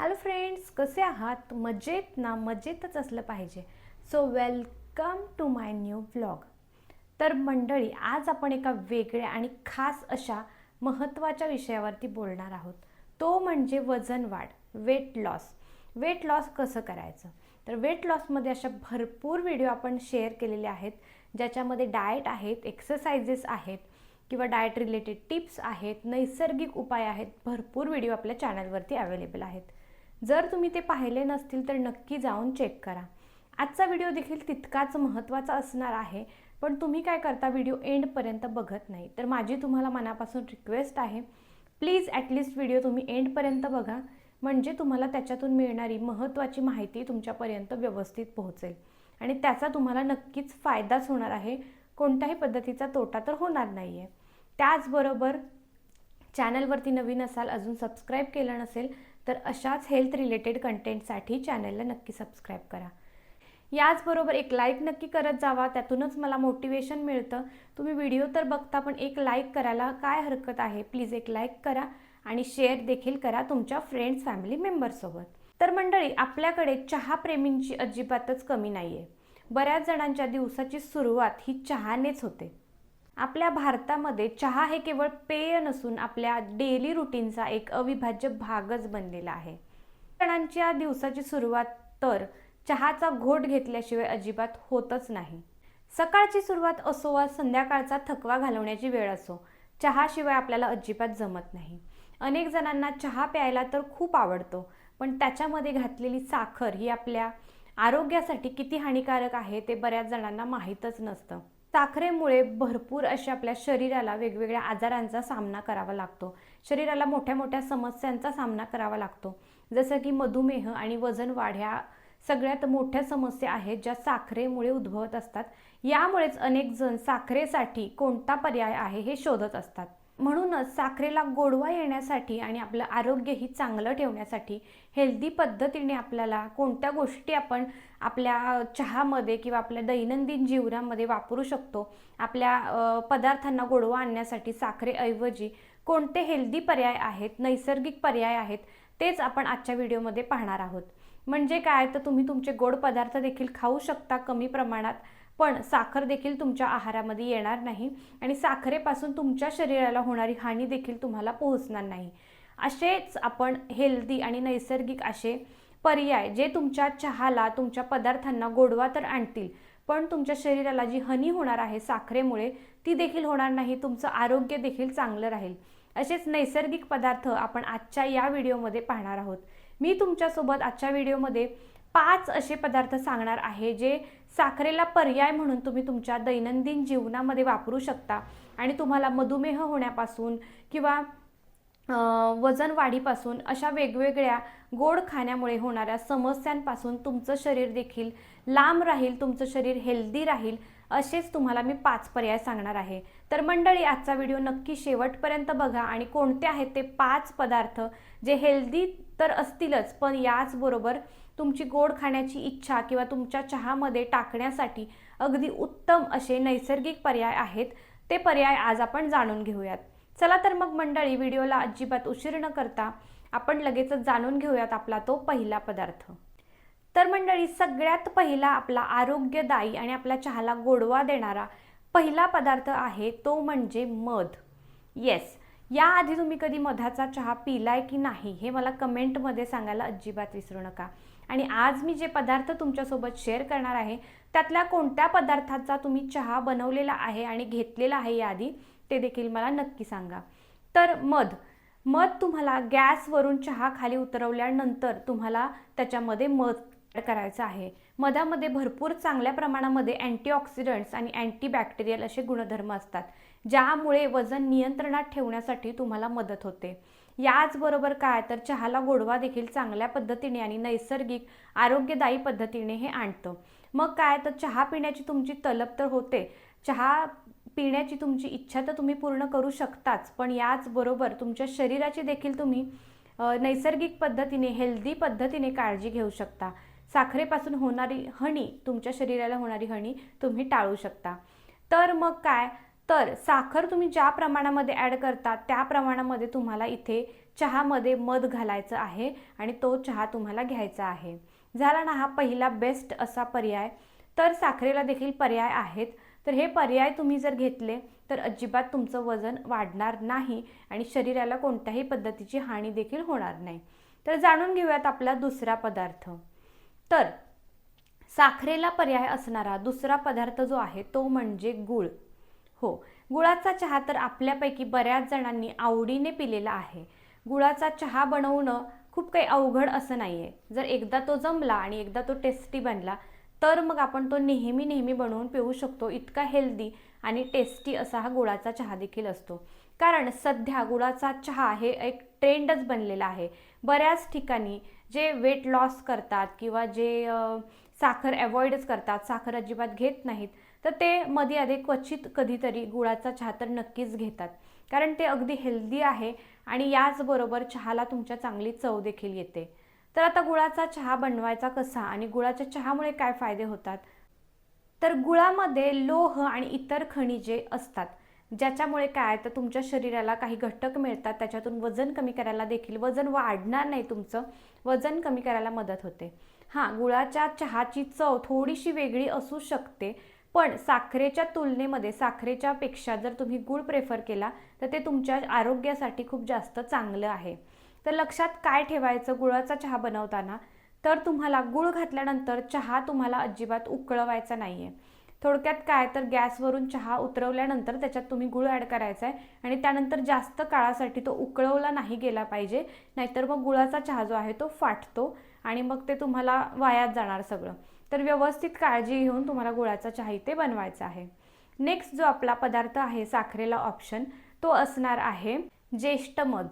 Hello friends कसे आहात? मजेत ना? मजेतच असलं पाहिजे. So welcome to my new blog तर मंडळी आज आपण एका वेगळ्या आणि खास अशा महत्त्वाच्या विषयावरती बोलणार आहोत. तो म्हणजे वजन वाढ वेट लॉस वेट लॉस कसं करायचं? तर वेट लॉसमध्ये अशा भरपूर व्हिडिओ आपण शेअर केलेले आहेत ज्याच्यामध्ये डाएट आहेत एक्सरसाइजेस आहेत किंवा डाएट रिलेटेड टिप्स आहेत नैसर्गिक उपाय आहेत भरपूर व्हिडिओ आपल्या चॅनलवरती अवेलेबल आहेत. जर तुम्ही ते पाहिले नसतील तर नक्की जाऊन चेक करा. आजचा व्हिडिओ देखील तितकाच महत्त्वाचा असणार आहे पण तुम्ही काय करता व्हिडिओ एंडपर्यंत बघत नाही. तर माझी तुम्हाला मनापासून रिक्वेस्ट आहे प्लीज ॲटलिस्ट व्हिडिओ तुम्ही एंडपर्यंत बघा. म्हणजे तुम्हाला त्याच्यातून मिळणारी महत्त्वाची माहिती तुमच्यापर्यंत व्यवस्थित पोहोचेल. आणि त्याचा तुम्हाला नक्कीच फायदाच होणार आहे. कोणत्याही पद्धतीचा तोटा तर होणार नाही आहे त्याचबरोबर चॅनलवरती नवीन असाल अजून सबस्क्राईब केलं नसेल तर अशाच हेल्थ रिलेटेड कंटेंटसाठी चॅनलला नक्की सबस्क्राईब करा. याचबरोबर एक लाईक नक्की करत जावा त्यातूनच मला मोटिवेशन मिळतं. तुम्ही व्हिडिओ तर बघता पण एक लाईक करायला काय हरकत आहे? प्लीज एक लाईक करा आणि शेअर देखील करा तुमच्या फ्रेंड्स फॅमिली मेंबरसोबत तर मंडळी आपल्याकडे चहाप्रेमींची अजिबातच कमी नाही आहे बऱ्याच जणांच्या दिवसाची सुरुवात ही चहानेच होते. आपल्या भारतामध्ये चहा हे केवळ पेय नसून आपल्या डेली रुटीनचा एक अविभाज्य भागच बनलेला आहे. जणांच्या दिवसाची सुरुवात तर चहाचा घोट घेतल्याशिवाय अजिबात होतच नाही. सकाळची सुरुवात असो वा संध्याकाळचा थकवा घालवण्याची वेळ असो चहाशिवाय आपल्याला अजिबात जमत नाही. अनेक जणांना चहा प्यायला तर खूप आवडतो पण त्याच्यामध्ये घातलेली साखर ही आपल्या आरोग्यासाठी किती हानिकारक आहे ते बऱ्याच जणांना माहीतच नसतं. साखरेमुळे भरपूर अशा आपल्या शरीराला वेगवेगळ्या आजारांचा सामना करावा लागतो. शरीराला मोठ्या मोठ्या समस्यांचा सामना करावा लागतो. जसं की मधुमेह आणि वजन वाढ ह्या सगळ्यात मोठ्या समस्या आहेत ज्या साखरेमुळे उद्भवत असतात. यामुळेच अनेक जण साखरेसाठी कोणता पर्याय आहे हे शोधत असतात. म्हणूनच साखरेला गोडवा येण्यासाठी आणि आपलं आरोग्यही चांगलं ठेवण्यासाठी हेल्दी पद्धतीने आपल्याला कोणत्या गोष्टी आपण आपल्या चहामध्ये किंवा आपल्या दैनंदिन जीवनामध्ये वापरू शकतो आपल्या पदार्थांना गोडवा आणण्यासाठी साखरेऐवजी कोणते हेल्दी पर्याय आहेत नैसर्गिक पर्याय आहेत तेच आपण आजच्या व्हिडिओमध्ये पाहणार आहोत. म्हणजे काय? तर तुम्ही तुमचे गोड पदार्थ देखील खाऊ शकता कमी प्रमाणात. पण साखर देखील तुमच्या आहारामध्ये येणार नाही आणि साखरेपासून तुमच्या शरीराला होणारी हानी देखील तुम्हाला पोहोचणार नाही. असेच आपण हेल्दी आणि नैसर्गिक असे पर्याय जे तुमच्या चहाला तुमच्या पदार्थांना गोडवा तर आणतील पण तुमच्या शरीराला जी हानी होणार आहे साखरेमुळे ती देखील होणार नाही तुमचं आरोग्य देखील चांगलं राहील. असेच नैसर्गिक पदार्थ आपण आजच्या या व्हिडिओमध्ये पाहणार आहोत. मी तुमच्यासोबत आजच्या व्हिडिओमध्ये पाच असे पदार्थ सांगणार आहे जे साखरेला पर्याय म्हणून तुम्ही तुमच्या दैनंदिन जीवनामध्ये वापरू शकता. आणि तुम्हाला मधुमेह होण्यापासून किंवा वजन वाढीपासून अशा वेगवेगळ्या गोड खाण्यामुळे होणाऱ्या समस्यांपासून तुमचं शरीर देखील लांब राहील तुमचं शरीर हेल्दी राहील असेच तुम्हाला मी पाच पर्याय सांगणार आहे. तर मंडळी आजचा व्हिडिओ नक्की शेवटपर्यंत बघा आणि कोणते आहेत ते पाच पदार्थ जे हेल्दी तर असतीलच पण याचबरोबर तुमची गोड खाण्याची इच्छा किंवा तुमच्या चहामध्ये टाकण्यासाठी अगदी उत्तम असे नैसर्गिक पर्याय आहेत ते पर्याय आज आपण जाणून घेऊयात. चला तर मग मंडळी व्हिडिओला अजिबात उशीर न करता आपण लगेचच जाणून घेऊयात आपला तो पहिला पदार्थ. तर मंडळी सगळ्यात पहिला आपला आरोग्यदायी आणि आपल्या चहाला गोडवा देणारा पहिला पदार्थ आहे तो म्हणजे मध. येस याआधी तुम्ही कधी मधाचा चहा पिलाय की नाही हे मला कमेंटमध्ये सांगायला अजिबात विसरू नका. आणि आज मी जे पदार्थ तुमच्यासोबत शेअर करणार आहे त्यातल्या कोणत्या पदार्थाचा तुम्ही चहा बनवलेला आहे आणि घेतलेला आहे याआधी ते देखील मला नक्की सांगा. तर मध. मध तुम्हाला गॅसवरून चहा खाली उतरवल्यानंतर तुम्हाला त्याच्यामध्ये मध करायचं आहे. मधामध्ये भरपूर चांगल्या प्रमाणामध्ये अँटीऑक्सिडंट्स आणि अँटीबॅक्टेरियल असे गुणधर्म असतात ज्यामुळे वजन नियंत्रणात ठेवण्यासाठी तुम्हाला मदत होते. याचबरोबर काय? तर चहाला गोडवा देखील चांगल्या पद्धतीने आणि नैसर्गिक आरोग्यदायी पद्धतीने हे आणतं. मग काय? तर चहा पिण्याची तुमची तलब तर होते. चहा पिण्याची तुमची इच्छा तर तुम्ही पूर्ण करू शकताच पण याचबरोबर तुमच्या शरीराची देखील तुम्ही नैसर्गिक पद्धतीने हेल्दी पद्धतीने काळजी घेऊ शकता. साखरेपासून होणारी हणी तुमच्या शरीराला होणारी हणी तुम्ही टाळू शकता. तर मग काय? तर साखर तुम्ही ज्या प्रमाणामध्ये ॲड करता त्या प्रमाणामध्ये तुम्हाला इथे चहामध्ये मध घालायचं आहे आणि तो चहा तुम्हाला घ्यायचा आहे. झाला ना हा पहिला बेस्ट असा पर्याय. तर साखरेला देखील पर्याय आहेत. तर हे पर्याय तुम्ही जर घेतले तर अजिबात तुमचं वजन वाढणार नाही आणि शरीराला कोणत्याही पद्धतीची हानी देखील होणार नाही. तर जाणून घेऊयात आपला दुसरा पदार्थ. तर साखरेला पर्याय असणारा दुसरा पदार्थ जो आहे तो म्हणजे गुळ. हो गुळाचा चहा तर आपल्यापैकी बऱ्याच जणांनी आवडीने पिलेला आहे. गुळाचा चहा बनवणं खूप काही अवघड असं नाही आहे जर एकदा तो जमला आणि एकदा तो टेस्टी बनला तर मग आपण तो नेहमी नेहमी बनवून पिऊ शकतो. इतका हेल्दी आणि टेस्टी असा हा गुळाचा चहा देखील असतो. कारण सध्या गुळाचा चहा हे एक ट्रेंडच बनलेला आहे. बऱ्याच ठिकाणी जे वेट लॉस करतात किंवा जे साखर अवॉइडच करतात साखर अजिबात घेत नाहीत तर ते मध्ये आधी क्वचित कधीतरी गुळाचा चहा तर नक्कीच घेतात. कारण ते अगदी हेल्दी आहे आणि याचबरोबर चहाला तुमच्या चांगली चव देखील येते. तर आता गुळाचा चहा बनवायचा कसा आणि गुळाच्या चहामुळे काय फायदे होतात? तर गुळामध्ये लोह आणि इतर खनिजे असतात. ज्याच्यामुळे काय तर तुमच्या शरीराला काही घटक मिळतात त्याच्यातून वजन कमी करायला देखील वजन वाढणार नाही तुमचं वजन कमी करायला मदत होते. हां गुळाच्या चहाची चव थोडीशी वेगळी असू शकते पण साखरेच्या तुलनेमध्ये साखरेच्या पेक्षा जर तुम्ही गुळ प्रेफर केला तर ते तुमच्या आरोग्यासाठी खूप जास्त चांगलं आहे. तर लक्षात काय ठेवायचं गुळाचा चहा बनवताना? तर तुम्हाला गुळ घातल्यानंतर चहा तुम्हाला अजिबात उकळवायचा नाही आहे थोडक्यात काय? तर गॅसवरून चहा उतरवल्यानंतर त्याच्यात तुम्ही गुळ ॲड करायचा आहे आणि त्यानंतर जास्त काळासाठी तो उकळवला नाही गेला पाहिजे नाहीतर मग गुळाचा चहा जो आहे तो फाटतो आणि मग ते तुम्हाला वायात जाणार सगळं. तर व्यवस्थित काळजी घेऊन तुम्हाला गुळाचा चहा इथे बनवायचा आहे. नेक्स्ट जो आपला पदार्थ आहे साखरेला ऑप्शन तो असणार आहे ज्येष्ठ मध.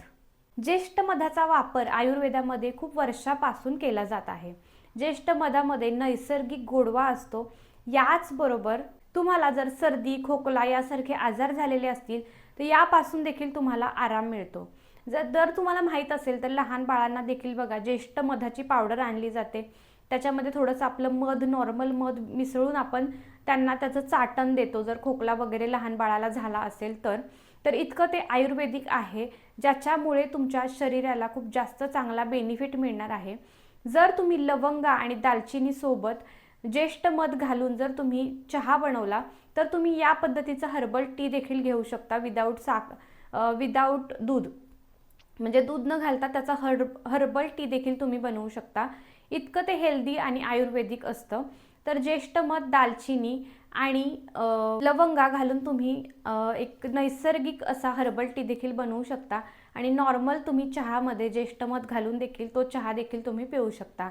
ज्येष्ठ मधाचा वापर आयुर्वेदामध्ये खूप वर्षापासून केला जात आहे. ज्येष्ठ मधामध्ये नैसर्गिक गोडवा असतो याचबरोबर तुम्हाला जर सर्दी खोकला यासारखे आजार झालेले असतील तर यापासून देखील तुम्हाला आराम मिळतो. जर दर तुम्हाला माहीत असेल तर लहान बाळांना देखील बघा ज्येष्ठ मधाची पावडर आणली जाते. त्याच्यामध्ये थोडंसं आपलं मध नॉर्मल मध मिसळून आपण त्यांना त्याचं चाटण देतो. जर खोकला वगैरे लहान बाळाला झाला असेल तर तर इतकं ते आयुर्वेदिक आहे ज्याच्यामुळे तुमच्या शरीराला खूप जास्त चांगला बेनिफिट मिळणार आहे. जर तुम्ही लवंगा आणि दालचिनीसोबत ज्येष्ठ मध घालून जर तुम्ही चहा बनवला तर तुम्ही या पद्धतीचा हर्बल टी देखील घेऊ शकता विदाऊट साख विदाऊट दूध. म्हणजे दूध न घालता त्याचा हर्ब हर्बल टी देखील तुम्ही बनवू शकता. इतकं ते हेल्दी आणि आयुर्वेदिक असतं. तर ज्येष्ठ मध दालचिनी आणि लवंगा घालून तुम्ही एक नैसर्गिक असा हर्बल टी देखील बनवू शकता. आणि नॉर्मल तुम्ही चहामध्ये ज्येष्ठ मध घालून देखील तो चहा देखील तुम्ही पिऊ शकता.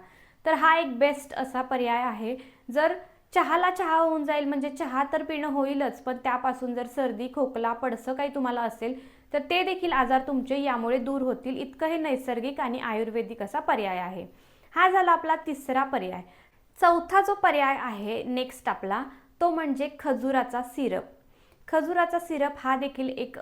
तर हा एक बेस्ट असा पर्याय आहे. जर चहाला चहा होऊन जाईल म्हणजे चहा तर पिणं होईलच पण त्यापासून जर सर्दी खोकला पडसं काही तुम्हाला असेल तर ते देखील आजार तुमचे यामुळे दूर होतील. इतकं हे नैसर्गिक आणि आयुर्वेदिक असा पर्याय आहे. हा झाला आपला तिसरा पर्याय. चौथा जो पर्याय आहे नेक्स्ट आपला तो म्हणजे खजुराचा सिरप. खजुराचा सिरप हा देखील एक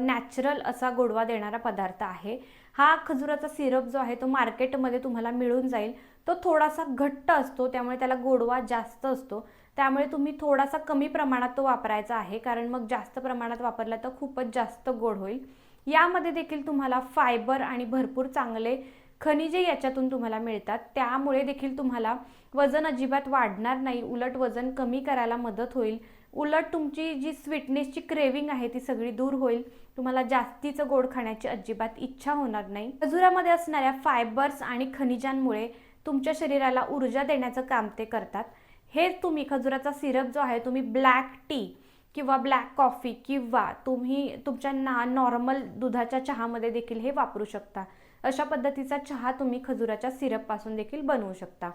नॅचरल असा गोडवा देणारा पदार्थ आहे. हा खजुराचा सिरप जो आहे तो मार्केटमध्ये तुम्हाला मिळून जाईल. तो थोडासा घट्ट असतो त्यामुळे त्याला गोडवा जास्त असतो. त्यामुळे तुम्ही थोडासा कमी प्रमाणात तो वापरायचा आहे कारण मग जास्त प्रमाणात वापरला तर खूपच जास्त गोड होईल. यामध्ये देखील तुम्हाला फायबर आणि भरपूर चांगले खनिजे याच्यातून तुम्हाला मिळतात. त्यामुळे देखील तुम्हाला वजन अजिबात वाढणार नाही. उलट वजन कमी करायला मदत होईल. उलट तुमची जी स्वीटनेसची क्रेविंग आहे ती सगळी दूर होईल. तुम्हाला जास्तीचं गोड खाण्याची अजिबात इच्छा होणार नाही. खजुरामध्ये असणाऱ्या फायबर्स आणि खनिजांमुळे तुमच्या शरीराला ऊर्जा देण्याचं काम ते करतात. हे तुम्ही खजुराचा सिरप जो आहे तुम्ही ब्लॅक टी किंवा ब्लॅक कॉफी किंवा तुम्ही तुमच्या ना नॉर्मल दुधाच्या चहामध्ये देखील हे वापरू शकता. अशा पद्धतीचा चहा तुम्ही खजुराच्या सिरपपासून देखील बनवू शकता.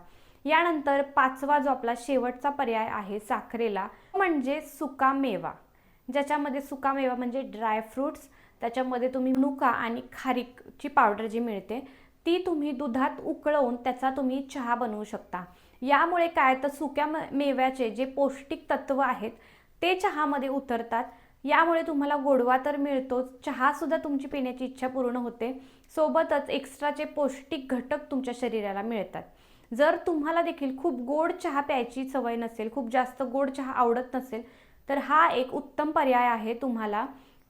यानंतर पाचवा जो आपला शेवटचा पर्याय आहे साखरेला म्हणजे सुका मेवा. ज्याच्यामध्ये सुका मेवा म्हणजे ड्राय फ्रुट्स त्याच्यामध्ये तुम्ही नुका आणि खारीकची पावडर जी मिळते ती तुम्ही दुधात उकळवून त्याचा तुम्ही चहा बनवू शकता. यामुळे काय तर सुक्या म- मेव्याचे जे पौष्टिक तत्व आहेत ते चहामध्ये उतरतात. यामुळे तुम्हाला गोडवा तर मिळतोच. चहासुद्धा तुमची पिण्याची इच्छा पूर्ण होते. सोबतच एक्स्ट्राचे पौष्टिक घटक तुमच्या शरीराला मिळतात. जर तुम्हाला देखील खूप गोड चहा प्यायची सवय नसेल खूप जास्त गोड चहा आवडत नसेल तर हा एक उत्तम पर्याय आहे तुम्हाला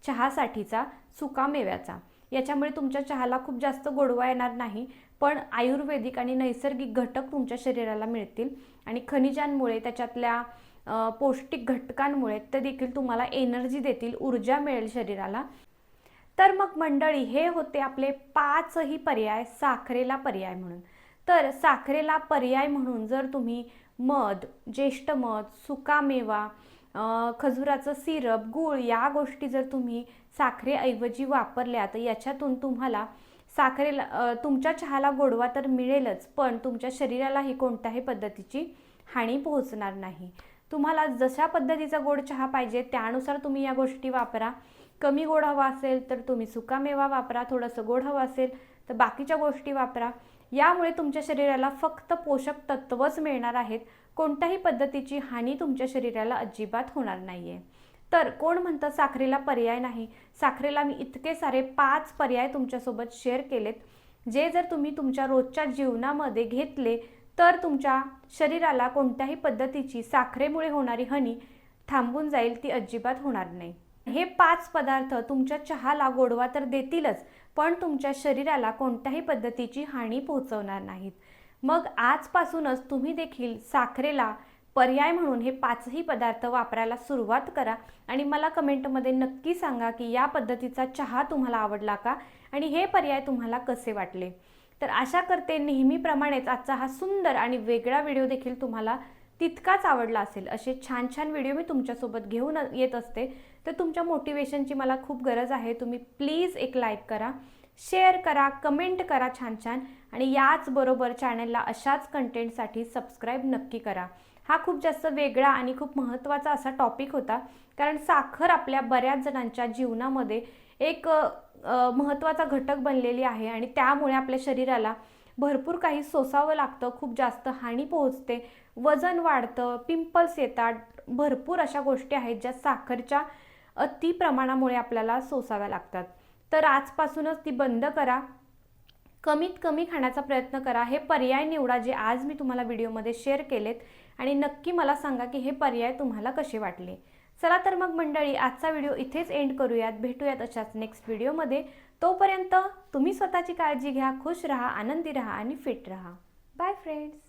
चहासाठीचा सुका मेव्याचा. याच्यामुळे तुमच्या चहाला खूप जास्त गोडवा येणार नाही. पण आयुर्वेदिक आणि नैसर्गिक घटक तुमच्या शरीराला मिळतील. आणि खनिजांमुळे त्याच्यातल्या पौष्टिक घटकांमुळे ते देखील तुम्हाला एनर्जी देतील ऊर्जा मिळेल शरीराला. तर मग मंडळी हे होते आपले पाचही पर्याय साखरेला पर्याय म्हणून. तर साखरेला पर्याय म्हणून जर तुम्ही मध ज्येष्ठ मध सुकामेवा खजुराचं सिरप गूळ या गोष्टी जर तुम्ही साखरेऐवजी वापरल्या तर याच्यातून तुम्हाला साखरेला तुमच्या चहाला गोडवा तर मिळेलच पण तुमच्या शरीरालाही कोणत्याही पद्धतीची हानी पोहोचणार नाही. तुम्हाला जशा पद्धतीचा गोड चहा पाहिजे त्यानुसार तुम्ही या गोष्टी वापरा. कमी गोड हवा असेल तर तुम्ही सुकामेवा वापरा थोडंसं गोड हवं असेल तर बाकीच्या गोष्टी वापरा. यामुळे तुमच्या शरीराला फक्त पोषक तत्वच मिळणार आहेत. कोणत्याही पद्धतीची हानी तुमच्या शरीराला अजिबात होणार नाही आहे तर कोण म्हणतं साखरेला पर्याय नाही? साखरेला मी इतके सारे पाच पर्याय तुमच्यासोबत शेअर केलेत. जे जर तुम्ही तुमच्या रोजच्या जीवनामध्ये घेतले तर तुमच्या शरीराला कोणत्याही पद्धतीची साखरेमुळे होणारी हानी थांबून जाईल ती अजिबात होणार नाही. हे पाच पदार्थ तुमच्या चहाला गोडवा तर देतीलच पण तुमच्या शरीराला कोणत्याही पद्धतीची हानी पोहोचवणार नाहीत. मग आजपासूनच तुम्ही देखील साखरेला पर्याय म्हणून हे पाचही पदार्थ वापरायला सुरुवात करा आणि मला कमेंटमध्ये नक्की सांगा की या पद्धतीचा चहा तुम्हाला आवडला का आणि हे पर्याय तुम्हाला कसे वाटले? तर आशा करते नेहमीप्रमाणेच आजचा हा सुंदर आणि वेगळा व्हिडिओ देखील तुम्हाला तितकाच आवडला असेल. असे छान छान व्हिडिओ मी तुमच्यासोबत घेऊन येत असते. तर तुमच्या मोटिवेशनची मला खूप गरज आहे. तुम्ही प्लीज एक लाईक करा. शेअर करा कमेंट करा छान छान आणि याचबरोबर चॅनलला अशाच कंटेंटसाठी सबस्क्राईब नक्की करा. हा खूप जास्त वेगळा आणि खूप महत्त्वाचा असा टॉपिक होता कारण साखर आपल्या बऱ्याच जणांच्या जीवनामध्ये एक महत्त्वाचा घटक बनलेली आहे आणि त्यामुळे आपल्या शरीराला भरपूर काही सोसावं लागतं खूप जास्त हानी पोहोचते वजन वाढतं पिंपल्स येतात भरपूर अशा गोष्टी आहेत ज्या साखरच्या अति प्रमाणामुळे आपल्याला सोसाव्या लागतात. तर आजपासूनच ती बंद करा. कमीत कमी खाण्याचा प्रयत्न करा. हे पर्याय निवडा जे आज मी तुम्हाला व्हिडिओमध्ये शेअर केलेत आणि नक्की मला सांगा की हे पर्याय तुम्हाला कसे वाटले. चला तर मग मंडळी आजचा व्हिडिओ इथेच एंड करूयात. भेटूयात अशाच नेक्स्ट व्हिडिओमध्ये. तोपर्यंत तुम्ही स्वतःची काळजी घ्या खुश राहा आनंदी राहा आणि फिट राहा. Bye friends